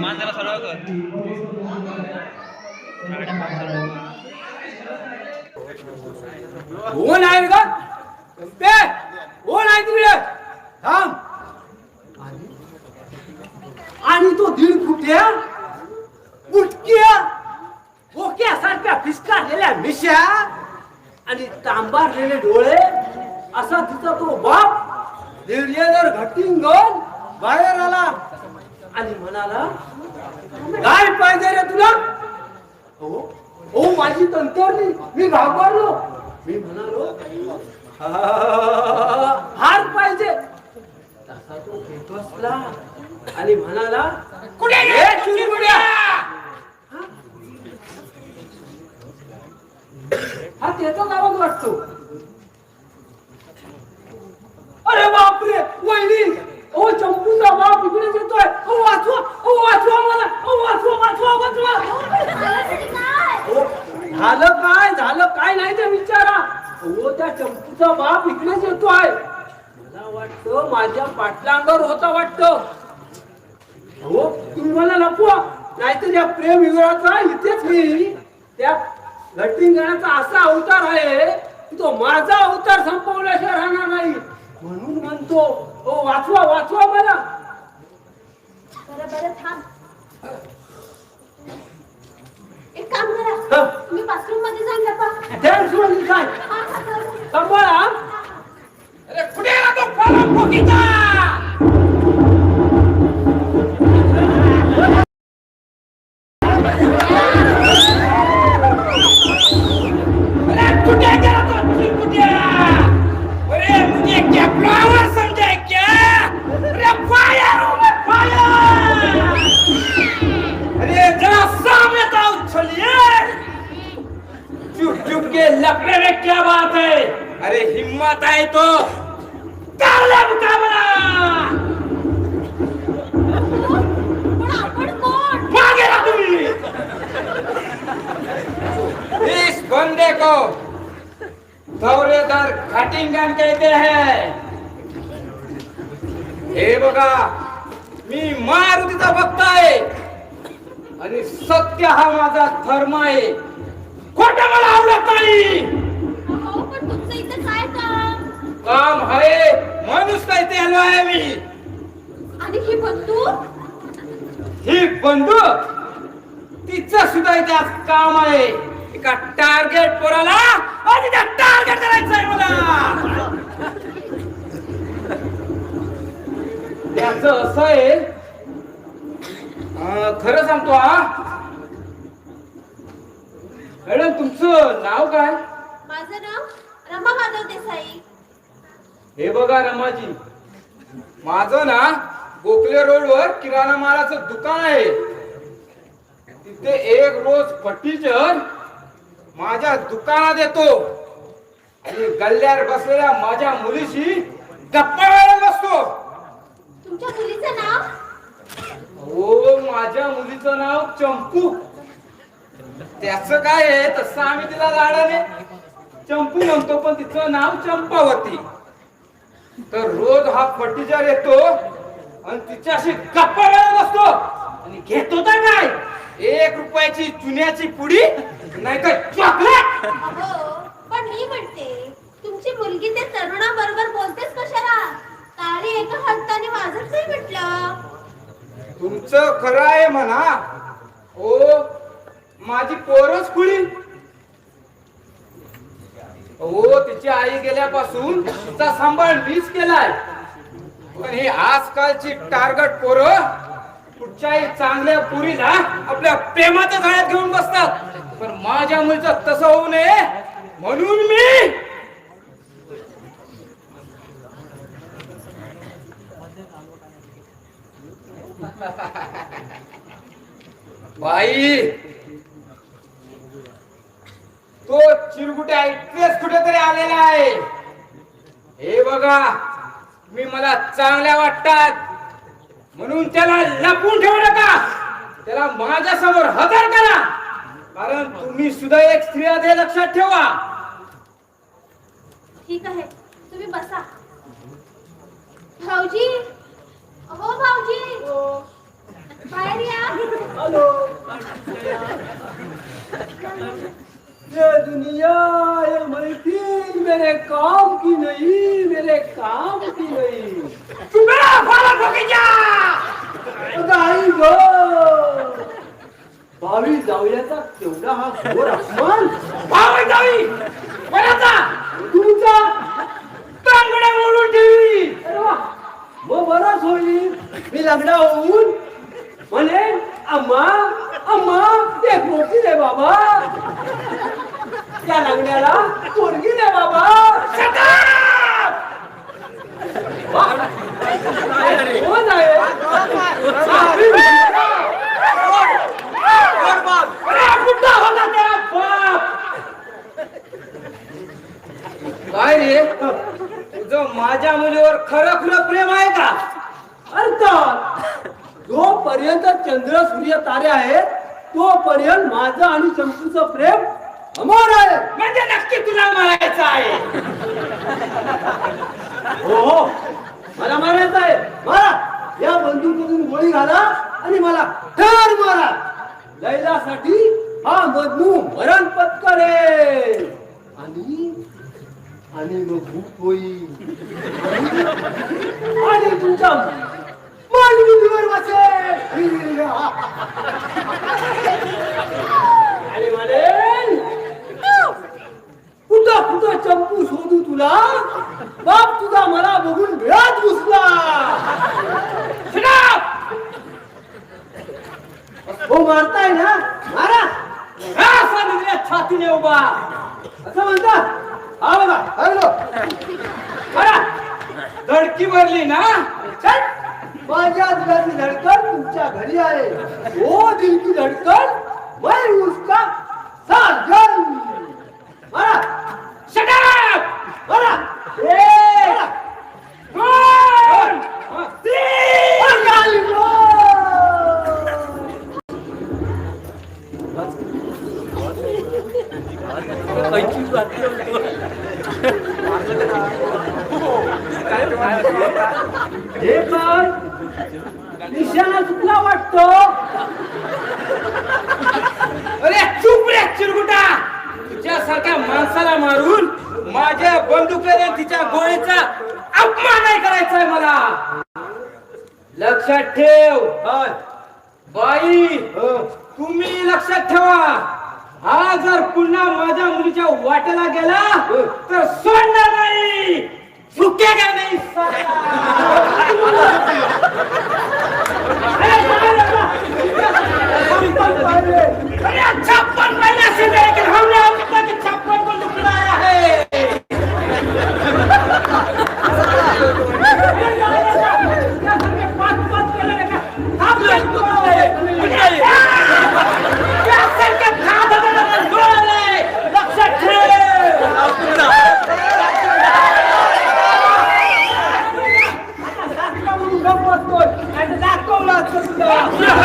माणसाला सराव कर. कोण आहे का कोण आहे तिकडे थांब. आणि तो दीड फुट्या बुटक्या बोक्यासारख्या फिसकारलेल्या मिश्या आणि तांबारलेले डोळे असा तिचा तो बाप निर्यदर घटिंगण बाहेर आला आणि म्हणाला काय पाहिजे रे तुला? हो हो माझी तंतरली मी घाबरलो. मी म्हणालो "हा, हार पाहिजे. तसा तो आणि म्हणाला कुठे हा त्याचा आवाज वाटतो अरे ओ चंपूचा बाप इकडेच येतोय. ओ वाचवा. ओ वाचवा मला. ओ वाचवा वाचवा वाचवा. ओ, झालं काय? झालं काय नाही ते विचारा. हो त्या चंपूचा बाप इकडेच येतोय. मला वाटतं माझ्या पाटलांवर होता वाटतं. हो तुम्ही मला लपवा. नाहीतर या प्रेम विवराचा इथेच मी त्या लटिंगणाचा असा अवतार आहे तो माझा अवतार संपवल्याशिवाय राहणार नाही. म्हणून म्हणतो हो वाचवा वाचवा मला. बरं बरं थांब. एक काम करा. तुम्ही बाथरूममध्ये जाऊन लपा Dance मध्ये काय. सांभाळा अरे कुठे गेला तो अरे हिम्मत आहे तो. मागे तुम्ही. इस बंदे को दौरेदार घाटिंगण कहते हैं. हे बघा मी मारुतीचा भक्त आहे. आणि सत्य हा माझा धर्म आहे. खोट मला आवडत नाही. इथं काय काम? काम आहे माणूस काय ते आलो आहे मी. आणि ही बंदूक ही बंदूक तिचं सुद्धा त्यात काम आहे. एका टार्गेट पोराला आणि त्या टार्गेट करायचं आहे मला. त्याच असं आहे अं, खरं सांगतो हा. मॅडम तुमचं नाव काय? माझं नाव रमा माधव देसाई हे बघा रमाजी. माझं ना गोखले रोडवर किराणा मालाचं दुकान आहे. तिथे एक रोज फटीचर माझ्या दुकानात येतो. आणि गल्ल्यावर बसलेल्या माझ्या मुलीशी गप्पा मारत बसतो. तुमच्या मुलीचं नाव? हो माझ्या मुलीचं नाव चंपू त्याच काय आहे? तसं आम्ही तिला लाडाने चंपू म्हणतो पण तिचं नाव चंपावती. तर रोज हा फटीजार येतो आणि तिच्याशी गप्पा मारत बसतो. आणि घेतो तर काय? एक रुपयाची चुन्याची पुडी नाहीतर चॉकलेट. अहो पण मी म्हणते तुमची मुलगी ते तरुणाबरोबर बोलतेच कशाला? तारी एका हाताने वाजत नाही म्हटलं. तुमचं खरं आहे म्हणा. ओ माझी पोरच खुळी. हो तिची आई गेल्यापासून तिचा सांभाळ मीच केलाय. पण ही आजकालची टार्गेट पोरं कुठच्याही चांगल्या पुरीला आपल्या प्रेमाच्या झाड्यात घेऊन बसतात. पण माझ्या मुलीचं तसं होऊ नये म्हणून मी बाई तो ऐकतेच कुठेतरी आलेला आहे. हे बघा मी मला चांगल्या वाटतात. म्हणून त्याला लपून ठेवू नका. त्याला माझ्यासमोर हजर करा. कारण तुम्ही सुद्धा एक स्त्री आहे हे लक्षात ठेवा. ठीक आहे. तुम्ही बसा. भाऊजी? हो भाऊजी. बाहेर या. हॅलो. ये दुनिया ये मल्टी मेरे काम की नहीं मेरे काम की नहीं। तू मेरा फाला ठोकी जा। आई गो हो। भावी जाऊयाचा केवढा हा घोर अपमान। भावी जावी। कोणाचा तुमचा तांगड्या म्हणून ठेवी। अरे वा। मग बरंच होईल मी लग्न होऊन म्हणे अम्मा अम्मा एक मोठी रे बाबा त्या लग्नाला पोरगी दे बाबा Shut up! कोण आहे? साहेब! अरे, कुठं होता तेरा बाप? काय रे? तुझं माझ्या मुलीवर खरं खरं प्रेम आहे का? अर्थात जोपर्यंत चंद्र सूर्य तारे आहेत तोपर्यंत माझं आणि शंकूचं प्रेम अमोर आहे. म्हणजे नक्की तुला मारायचं आहे. हो हो. मला मारायचं आहे. मारा. या बंदूकमधून गोळी घाला आणि मला तुमच्या तुमच्या दिवर वाचे. आणि म्हणेल कुठं कुठं चंपू शोधू तुला? बाप तुझा मला बघून वेळात घुसला. हो मारताय ना? मारा. असा निघल्या छातीने उभा. असं म्हणता हा बघा. हॅलो मारा. धडकी भरली ना? चल. माझ्या दिलाची धडकन तुमच्या घरी आहे. ओ दिल की धडकन. मैं उसका साजन मारा. हे काय निशाणा चुकला वाटतो अरे चुप रे चिरगुटा. तुझ्यासारख्या माणसाला मारून माझ्या बंदुकीने तिच्या गोळीचा अपमान नाही करायचा मला. लक्षात ठेव. बाई हो. तुम्ही लक्षात ठेवा. हा जर पुन्हा माझ्या मुलीच्या वाट्याला गेला तर सोडणार Gegga mig fan! म्हणून गप्प बसतोय आणि दाखवलं असतं